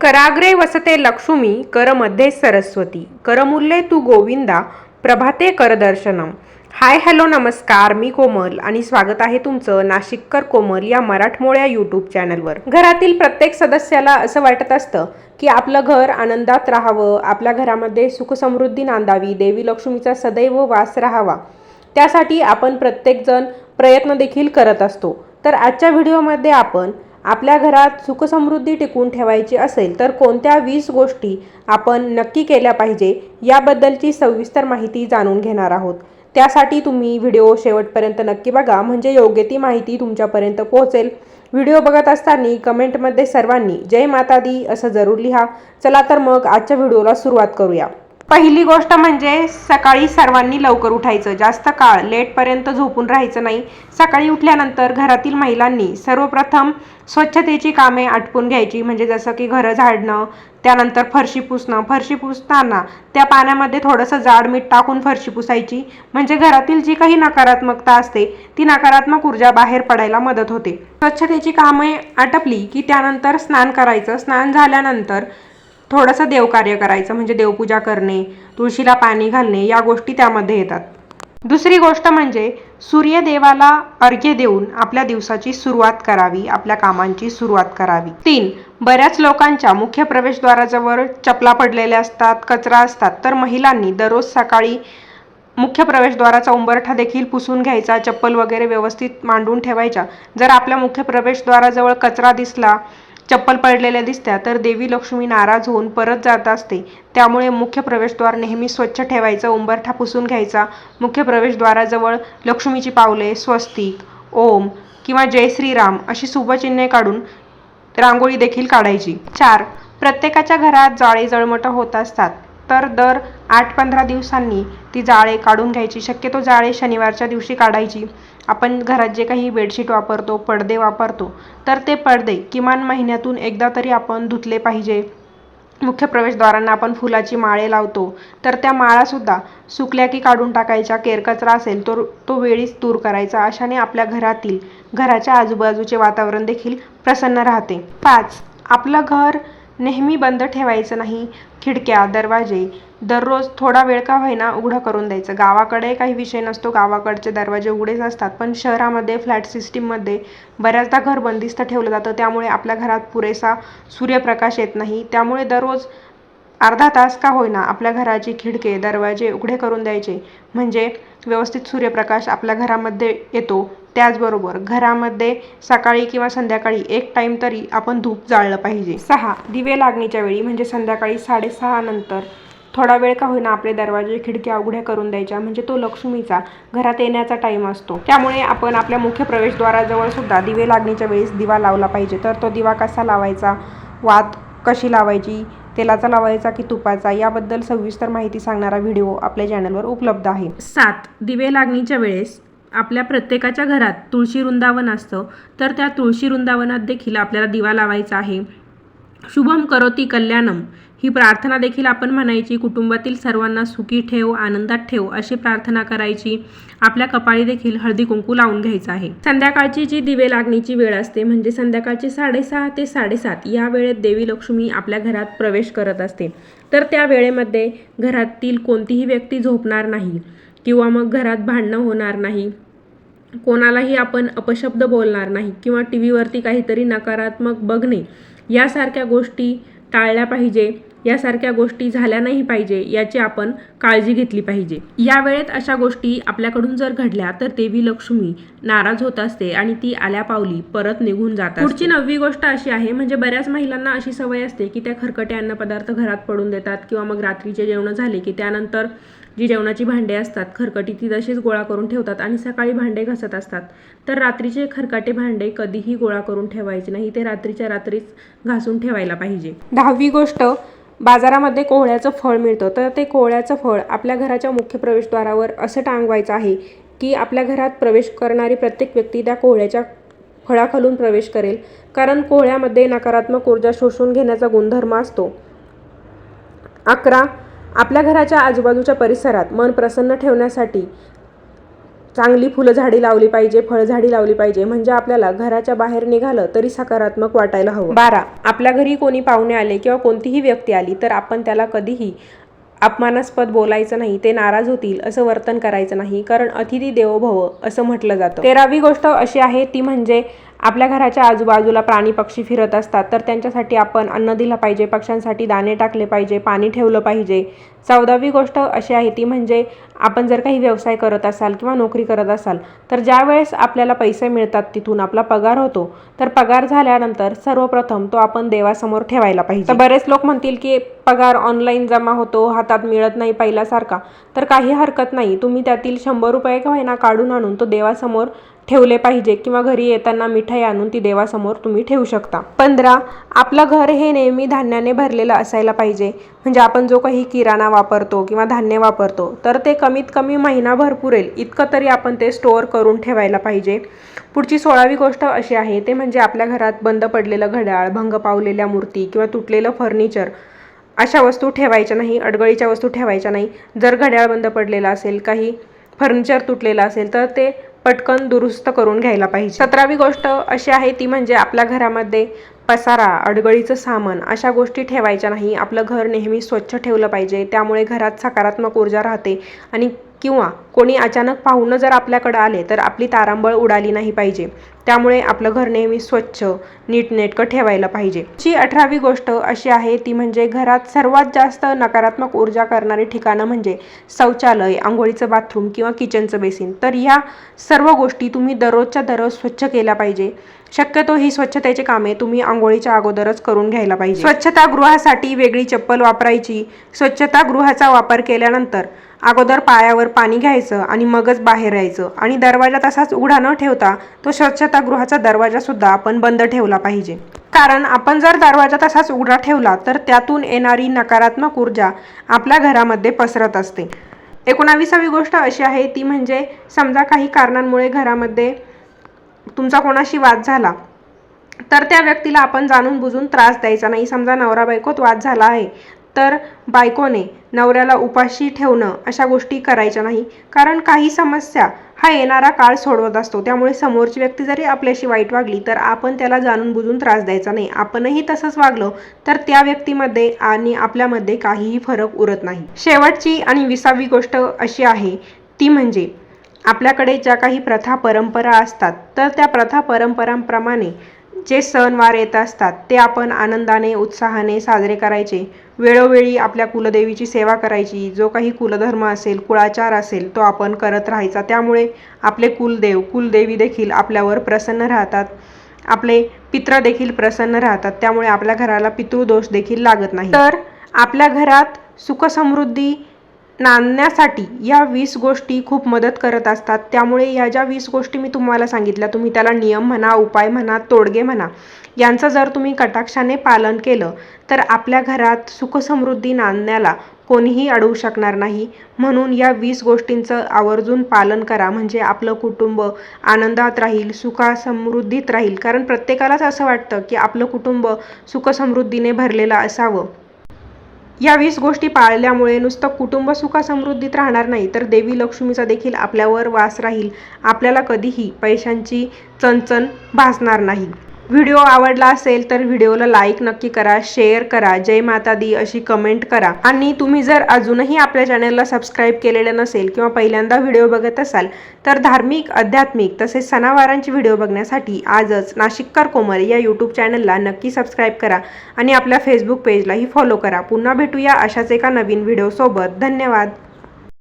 कराग्रे वसते लक्ष्मी करमध्ये सरस्वती। करमुल्ले तू गोविंदा प्रभाते करदर्शनम। Hi hello नमस्कार मी कोमल आणि स्वागत आहे तुमचं नाशिककर कोमल या मराठमोळ्या यूट्यूब चॅनलवर। घरातील प्रत्येक सदस्याला असं वाटत असतं की आपलं घर आनंदात राहावं आपल्या घरामध्ये सुखसमृद्धी नांदावी देवी लक्ष्मीचा सदैव वास राहावा त्यासाठी आपण प्रत्येकजण प्रयत्न देखील करत असतो। तर आजच्या व्हिडिओमध्ये आपण आपल्या घरात सुखसमृद्धी टिकून ठेवायची असेल तर कोणत्या वीस गोष्टी आपण नक्की केल्या पाहिजे याबद्दलची सविस्तर माहिती जाणून घेणार आहोत. त्यासाठी तुम्ही व्हिडिओ शेवटपर्यंत नक्की बघा म्हणजे योग्य ती माहिती तुमच्यापर्यंत पोहोचेल. व्हिडिओ बघत असताना कमेंटमध्ये सर्वांनी जय माता दी असं जरूर लिहा. चला तर मग आजच्या व्हिडिओला सुरुवात करूया. पहिली गोष्ट म्हणजे सकाळी सर्वांनी लवकर उठायचं. जास्त काळ लेटपर्यंत झोपून राहायचं नाही. सकाळी उठल्यानंतर घरातील महिलांनी सर्वप्रथम स्वच्छतेची कामे आटपून घ्यायची. म्हणजे जसं की घरं झाडणं त्यानंतर फरशी पुसणं. फरशी पुसताना त्या पाण्यामध्ये थोडंसं जाड मीठ टाकून फरशी पुसायची. म्हणजे घरातील जी काही नकारात्मकता असते ती नकारात्मक ऊर्जा बाहेर पडायला मदत होते. स्वच्छतेची कामे आटपली की त्यानंतर स्नान करायचं. स्नान झाल्यानंतर थोडंसं देवकार्य करायचं म्हणजे देवपूजा करणे तुळशीला पाणी घालणे या गोष्टी त्यामध्ये येतात. दुसरी गोष्ट म्हणजे सूर्यदेवाला अर्घ्य देऊन आपल्या दिवसाची सुरुवात करावी आपल्या कामांची सुरुवात करावी. तीन बऱ्याच लोकांच्या मुख्य प्रवेशद्वाराजवळ चपला पडलेल्या असतात कचरा असतात तर महिलांनी दररोज सकाळी मुख्य प्रवेशद्वाराचा उंबरठा देखील पुसून घ्यायचा चप्पल वगैरे व्यवस्थित मांडून ठेवायच्या. जर आपल्या मुख्य प्रवेशद्वाराजवळ कचरा दिसला चप्पल पडलेल्या दिसत्या तर देवी लक्ष्मी नाराज होऊन परत जात असते. त्यामुळे मुख्य प्रवेशद्वार नेहमी स्वच्छ ठेवायचं उंबरठा पुसून घ्यायचा. मुख्य प्रवेशद्वाराजवळ लक्ष्मीची पावले स्वस्तिक ओम किंवा जय श्रीराम अशी शुभचिन्हे काढून रांगोळी देखील काढायची. चार प्रत्येकाच्या घरात जाळे जळमटं होत असतात. तर दर आठ पंधरा दिवसांनी ती जाळे काढून घ्यायची. शक्यतो जाळे शनिवारच्या दिवशी काढायची. आपण घरात जे काही बेडशीट वापरतो पडदे वापरतो तर ते पडदे किमान महिन्यातून एकदा तरी आपण धुतले पाहिजे. मुख्य प्रवेशद्वारांना आपण फुलाची माळे लावतो. तर त्या माळासुद्धा सुकल्या की काढून टाकायच्या. केरकचरा असेल तो तो वेळीच दूर करायचा. अशाने आपल्या घरातील घराच्या आजूबाजूचे वातावरण देखील प्रसन्न राहते. पाच. आपलं घर नेहमी बंद ठेवायचं नाही. खिडक्या दरवाजे दररोज थोडा वेळ का होईना उघडं करून द्यायचं. गावाकडे काही विषय नसतो गावाकडचे दरवाजे उघडेच असतात. पण शहरामध्ये फ्लॅट सिस्टीममध्ये बऱ्याचदा घर बंदिस्त ठेवलं जातं. त्यामुळे आपल्या घरात पुरेसा सूर्यप्रकाश येत नाही. त्यामुळे दररोज अर्धा तास का होईना आपल्या घराची खिडके दरवाजे उघडे करून द्यायचे. म्हणजे व्यवस्थित सूर्यप्रकाश आपल्या घरामध्ये येतो. त्याचबरोबर घरामध्ये सकाळी किंवा संध्याकाळी एक टाईम तरी आपण धूप जाळलं पाहिजे. सहा दिवे लागणीच्या वेळी म्हणजे संध्याकाळी साडेसहा नंतर थोडा वेळ का होईना आपले दरवाजे खिडक्या उघड्या करून द्यायच्या म्हणजे तो लक्ष्मीचा घरात येण्याचा टाईम असतो. त्यामुळे आपण आपल्या मुख्य प्रवेशद्वाराजवळ सुद्धा दिवे लागणीच्या वेळेस दिवा लावला पाहिजे. तर तो दिवा कसा लावायचा? वात कशी लावायची? तेलाचा लावायचा की तुपाचा? याबद्दल सविस्तर माहिती सांगणारा व्हिडिओ आपल्या चॅनलवर उपलब्ध आहे. सात दिवे लागणीच्या वेळेस आपल्या प्रत्येकाच्या घरात तुळशी वृंदावन असतं तर त्या तुळशी वृंदावनात देखील आपल्याला दिवा लावायचा आहे. शुभम करोती कल्याणम. ही प्रार्थना देखील आपण म्हणायची कुटुंबातील सर्वांना सुखी ठेव आनंदात ठेव अशी प्रार्थना करायची. आपल्या कपाळी देखील हळदी कुंकू लावून घ्यायचं आहे. संध्याकाळची जी दिवे लागण्याची वेळ असते म्हणजे संध्याकाळची साडेसहा ते साडेसात या वेळेत देवी लक्ष्मी आपल्या घरात प्रवेश करत असते. तर त्या वेळेमध्ये घरातील कोणतीही व्यक्ती झोपणार नाही. किंवा मग घरात भांडणं होणार नाही. कोणालाही आपण अपशब्द बोलणार नाही किंवा टी व्हीवरती काहीतरी नकारात्मक बघणे यासारख्या गोष्टी टाळल्या पाहिजे यासारख्या गोष्टी झाल्या नाही पाहिजे याची आपण काळजी घेतली पाहिजे. या वेळेत अशा गोष्टी आपल्याकडून जर घडल्या तर देवी लक्ष्मी नाराज होत असते आणि ती आल्या पावली परत निघून जातात पुढची नववी गोष्ट अशी आहे म्हणजे बऱ्याच महिलांना अशी सवय असते की त्या खरकटे अन्नपदार्थ घरात पडून देतात किंवा मग रात्रीचे जेवण झाले की त्यानंतर जी जेवणाची भांडे असतात खरकटी ती तशीच गोळा करून ठेवतात आणि सकाळी भांडे घासत असतात. तर रात्रीचे खरकाटे भांडे कधीही गोळा करून ठेवायचे नाही ते रात्रीच्या रात्रीच घासून ठेवायला पाहिजे. दहावी गोष्ट बाजारामध्ये कोहळ्याचं फळ मिळतं. तर ते कोहळ्याचं फळ आपल्या घराच्या मुख्य प्रवेशद्वारावर असं टांगवायचं आहे की आपल्या घरात प्रवेश करणारी प्रत्येक व्यक्ती त्या कोहळ्याच्या फळाखालून प्रवेश करेल. कारण कोहळ्यामध्ये नकारात्मक ऊर्जा शोषून घेण्याचा गुणधर्म असतो. अकरा आपल्या घराच्या आजूबाजूच्या परिसरात मन प्रसन्न ठेवण्यासाठी चांगली फुलं झाडी लावली पाहिजे फळझाडी लावली पाहिजे. म्हणजे आपल्याला घराच्या बाहेर निघालं तरी सकारात्मक वाटायला हवं. बारा. आपल्या घरी कोणी पाहुणे आले किंवा कोणतीही व्यक्ती आली तर आपण त्याला कधीही अपमानास्पद बोलायचं नाही ते नाराज होतील असं वर्तन करायचं नाही. कारण अतिथी देवो भव असं म्हटलं जातं. तेरावी गोष्ट अशी आहे ती म्हणजे आपल्या घराच्या आजूबाजूला प्राणी पक्षी फिरत असतात तर त्यांच्यासाठी आपण अन्न दिलं पाहिजे पक्ष्यांसाठी दाणे टाकले पाहिजे पाणी ठेवलं पाहिजे. चौदावी गोष्ट अशी आहे ती म्हणजे आपण जर काही व्यवसाय करत असाल किंवा नोकरी करत असाल तर ज्या वेळेस आपल्याला पैसे मिळतात तिथून आपला पगार होतो. तर पगार झाल्यानंतर सर्वप्रथम तो आपण देवासमोर ठेवायला पाहिजे. तर बरेच लोक म्हणतील की पगार ऑनलाईन जमा होतो हातात मिळत नाही पहिल्यासारखा. तर काही हरकत नाही तुम्ही त्यातील शंभर रुपये का होईना काढून आणून तो देवासमोर ठेवले पाहिजे किंवा घरी येताना मिठाई आणून ती देवासमोर तुम्ही ठेवू शकता. पंधरा आपलं घर हे नेहमी धान्याने भरलेलं असायला पाहिजे. म्हणजे आपण जो काही किराणा वापरतो किंवा धान्य वापरतो तर ते कमीत कमी महिनाभर पुरेल. इतकं तरी आपण ते स्टोअर करून ठेवायला पाहिजे. पुढची सोळावी गोष्ट अशी आहे ते म्हणजे आपल्या घरात बंद पडलेलं घड्याळ भंग पावलेल्या मूर्ती किंवा तुटलेलं फर्निचर अशा वस्तू ठेवायच्या नाही अडगळीच्या वस्तू ठेवायच्या नाही. जर घड्याळ बंद पडलेलं असेल काही फर्निचर तुटलेलं असेल तर ते पटकन दुरुस्त करून घ्यायला पाहिजे. सतरावी गोष्ट अशी आहे ती म्हणजे आपल्या घरामध्ये पसारा अडगळीचं सामान अशा गोष्टी ठेवायच्या नाही. आपलं घर नेहमी स्वच्छ ठेवलं पाहिजे. त्यामुळे घरात सकारात्मक ऊर्जा राहते आणि किंवा कोणी अचानक पाहुणं जर आपल्याकडं आले तर आपली तारांबळ उडाली नाही पाहिजे. त्यामुळे आपलं घर नेहमी स्वच्छ नीटनेटकं ठेवायला पाहिजे. जी अठरावी गोष्ट अशी आहे ती म्हणजे घरात सर्वात जास्त नकारात्मक ऊर्जा करणारी ठिकाणं म्हणजे शौचालय आंघोळीचं बाथरूम किंवा किचनचं बेसिन तर ह्या सर्व गोष्टी तुम्ही दररोजच्या दररोज स्वच्छ केल्या पाहिजे. शक्यतो ही स्वच्छतेची कामे तुम्ही आंघोळीच्या अगोदरच करून घ्यायला पाहिजे. स्वच्छतागृहासाठी वेगळी चप्पल वापरायची. स्वच्छतागृहाचा वापर केल्यानंतर अगोदर पायावर पाणी घ्यायचं आणि मगच बाहेर यायचं. आणि दरवाजा तसाच उघडा न ठेवता तो स्वच्छतागृहाचा दरवाजा सुद्धा आपण बंद ठेवला पाहिजे. कारण आपण जर दरवाजा तसाच उघडा ठेवला तर त्यातून येणारी नकारात्मक ऊर्जा आपल्या घरामध्ये पसरत असते. एकोणावीसावी गोष्ट अशी आहे ती म्हणजे समजा काही कारणांमुळे घरामध्ये तुमचा कोणाशी वाद झाला? तर त्या व्यक्तीला आपण जाणून बुजून त्रास द्यायचा नाही. समजा नवरा बायकोत वाद झाला आहे तर बायकोने नवऱ्याला उपाशी ठेवणं अशा गोष्टी करायच्या नाही. कारण काही समस्या हा येणारा काळ सोडवत असतो. त्यामुळे समोरची व्यक्ती जरी आपल्याशी वाईट वागली तर आपण त्याला जाणून बुजून त्रास द्यायचा नाही. आपणही तसंच वागलो तर त्या व्यक्तीमध्ये आणि आपल्यामध्ये काहीही फरक उरत नाही. शेवटची आणि विसावी गोष्ट अशी आहे ती म्हणजे आपल्याकडे ज्या काही प्रथा परंपरा असतात तर त्या प्रथा परंपरांप्रमाणे जे सणवार येत असतात ते आपण आनंदाने उत्साहाने साजरे करायचे. वेळोवेळी आपल्या कुलदेवीची सेवा करायची. जो काही कुलधर्म असेल कुळाचार असेल तो आपण करत राहायचा. त्यामुळे आपले कुलदेव कुलदेवी देखील आपल्यावर प्रसन्न राहतात. आपले पित्र देखील प्रसन्न राहतात. त्यामुळे आपल्या घराला पितृदोष देखील लागत नाही. तर आपल्या घरात सुखसमृद्धी नांदण्यासाठी या वीस गोष्टी खूप मदत करत असतात. त्यामुळे या ज्या वीस गोष्टी मी तुम्हाला सांगितल्या तुम्ही त्याला नियम म्हणा उपाय म्हणा तोडगे म्हणा यांचं जर तुम्ही कटाक्षाने पालन केलं तर आपल्या घरात सुखसमृद्धी नांदण्याला कोणीही अडवू शकणार नाही. म्हणून या वीस गोष्टींचं आवर्जून पालन करा. म्हणजे आपलं कुटुंब आनंदात राहील सुखासमृद्धीत राहील. कारण प्रत्येकालाच असं वाटतं की आपलं कुटुंब सुखसमृद्धीने भरलेलं असावं. या वीस गोष्टी पाळल्यामुळे नुसतं कुटुंब सुखासमृद्धीत राहणार नाही तर देवी लक्ष्मीचा देखील आपल्यावर वास राहील. आपल्याला कधीही पैशांची चणचण भासणार नाही. व्हिडिओ आवडला असेल तर व्हिडिओला लाईक नक्की करा शेअर करा जय माता दी अशी कमेंट करा. आणि तुम्ही जर अजूनही आपल्या चॅनलला सबस्क्राईब केलेलं नसेल किंवा पहिल्यांदा व्हिडिओ बघत असाल तर धार्मिक आध्यात्मिक तसेच सणावारांची व्हिडिओ बघण्यासाठी आजच नाशिककर कोमल या यूट्यूब चॅनलला नक्की सबस्क्राईब करा आणि आपल्या फेसबुक पेजलाही फॉलो करा. पुन्हा भेटूया अशाच एका नवीन व्हिडिओसोबत धन्यवाद.